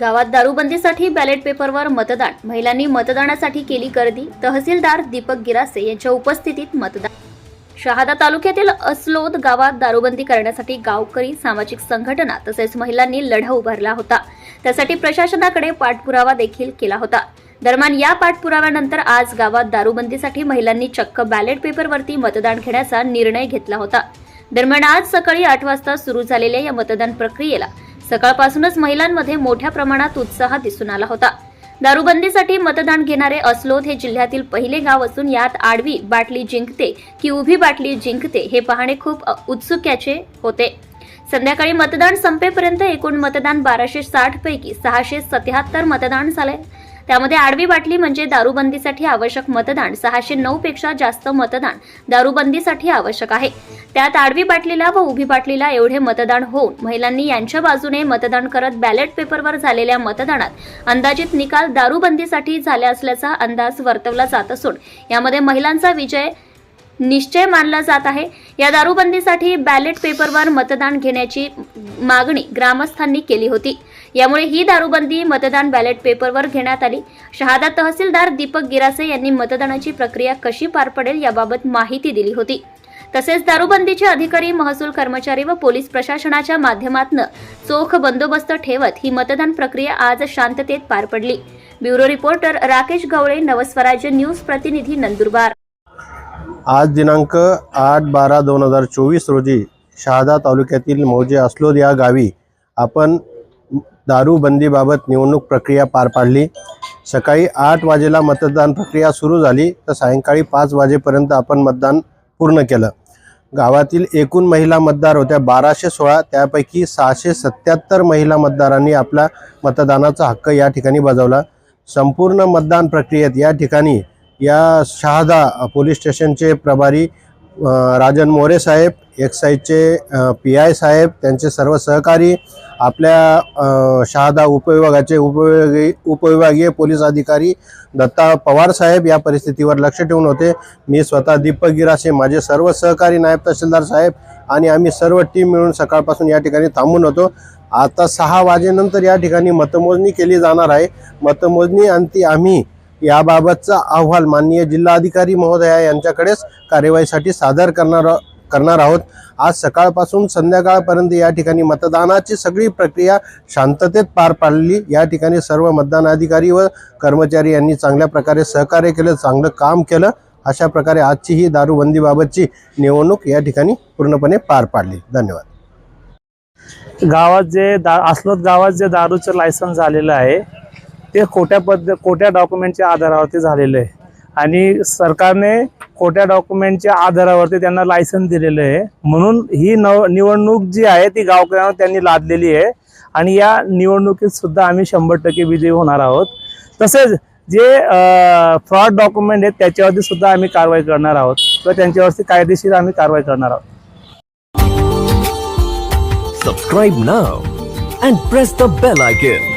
गावात दारूबंदीसाठी बॅलेट पेपरवर मतदान. महिलांनी मतदानासाठी केली गर्दी. तहसीलदार दीपक गिरासे यांच्या उपस्थितीत मतदान. शहादा तालुक्यातील असलोद गावात दारूबंदी करण्यासाठी गावकरी सामाजिक संघटना तसेच महिलांनी लढा उभारला होता. त्यासाठी प्रशासनाकडे पाठपुरावा देखील केला होता. दरम्यान या पाठपुराव्यानंतर आज गावात दारूबंदीसाठी महिलांनी चक्क बॅलेट पेपरवरती मतदान घेण्याचा निर्णय घेतला होता. दरम्यान आज सकाळी आठ वाजता सुरू झालेल्या या मतदान प्रक्रियेला सकाळपासूनच महिलांमध्ये मोठ्या प्रमाणात उत्साह दिसून आला होता. दारूबंदीसाठी मतदान घेणारे अस्लोद हे जिल्ह्यातील पहिले गाव असून यात आडवी बाटली जिंकते की उभी बाटली जिंकते हे पाहणे खूप उत्सुक्याचे होते. संध्याकाळी मतदान संपेपर्यंत एकूण मतदान बाराशे साठ पैकी सहाशे सत्याहत्तर मतदान झाले त्यामध्ये आडवी बाटली म्हणजे दारूबंदीसाठी आवश्यक मतदान सहाशे नऊ पेक्षा जास्त मतदान दारूबंदीसाठी आवश्यक आहे. त्यात आडवी बाटलीला व उभी बाटलीला एवढे मतदान होऊन महिलांनी यांच्या बाजूने मतदान करत बॅलेट पेपरवर झालेल्या मतदानात अंदाजित निकाल दारूबंदीसाठी झाले असल्याचा अंदाज वर्तवला जात असून यामध्ये महिलांचा विजय निश्चय मानला जात आहे. या दारूबंदीसाठी बॅलेट पेपरवर मतदान घेण्याची मागणी ग्रामस्थांनी केली होती. यामुळे ही दारूबंदी मतदान बॅलेट पेपरवर घेण्यात आली. शहादा तहसीलदार दीपक गिरासे यांनी मतदानाची प्रक्रिया कशी पार पडेल याबाबत माहिती दिली होती. तसेच दारूबंदीचे अधिकारी महसूल कर्मचारी व पोलीस प्रशासनाच्या माध्यमातून चोख बंदोबस्त ठेवत ही मतदान प्रक्रिया आज शांततेत पार पडली. Bureau reporter Rakesh Gawale Navswarajya news प्रतिनिधी नंदुरबार. आज दिनांक आठ बारा दोन हजार चोवीस रोजी शहादा तालुक्यातील मौजे असलोद या गावी आपण दारूबंदीबाबत निवडणूक प्रक्रिया पार पाडली. सकाळी आठ वाजेला मतदान प्रक्रिया सुरू झाली तर सायंकाळी पाच वाजेपर्यंत आपण मतदान पूर्ण केलं. गावातील एकूण महिला मतदार होत्या बाराशे सोळा त्यापैकी सहाशे सत्याहत्तर महिला मतदारांनी आपला मतदानाचा हक्क या ठिकाणी बजावला. संपूर्ण मतदान प्रक्रियेत या ठिकाणी या शहादा पोलीस स्टेशनचे प्रभारी राजन मोरे साहेब एक्साईजचे पी आय साहेब त्यांचे सर्व सहकारी आपल्या शहादा उपविभागाचे उपविभागी उपविभागीय पोलीस अधिकारी दत्ता पवार साहेब या परिस्थितीवर लक्ष ठेवून होते. मी स्वतः दीपक गिरासे माझे सर्व सहकारी नायब तहसीलदार साहेब आणि आम्ही सर्व टीम मिळून सकाळपासून या ठिकाणी थांबून होतो. आता सहा वाजेनंतर या ठिकाणी मतमोजणी केली जाणार आहे. मतमोजणी आणि ती आम्ही याबाबतचा अहवाल माननीय जिल्हाधिकारी महोदया यांच्याकडेच कार्यवाहीसाठी सादर करणार करणार आहोत. आज सकाळपासून संध्याकाळपर्यंत या ठिकाणी मतदानाची सगळी प्रक्रिया शांततेत पार पाडली. या ठिकाणी सर्व मतदान अधिकारी व कर्मचारी यांनी चांगल्या प्रकारे सहकार्य केलं चांगलं काम केलं. अशा प्रकारे आजची ही दारूबंदीबाबतची निवडणूक या ठिकाणी पूर्णपणे पार पाडली. धन्यवाद. गावात जे दा असलोत गावात जे दारूचं लायसन्स झालेलं आहे ते खोट्या पद्ध खोट्या डॉक्युमेंटच्या आधारावरती झालेलं आहे. आणि सरकारने खोट्या डॉक्युमेंटच्या आधारावरती त्यांना लायसन्स दिलेलं आहे. म्हणून ही नव निवडणूक जी आहे ती गावकऱ्यांना त्यांनी लादलेली आहे. आणि या निवडणुकीत सुद्धा आम्ही शंभर टक्के विजयी होणार आहोत. तसेच जे फ्रॉड डॉक्युमेंट आहेत त्याच्यावरती सुद्धा आम्ही कारवाई करणार आहोत. किंवा त्यांच्यावरती कायदेशीर आम्ही कारवाई करणार आहोत. Subscribe now and press the bell icon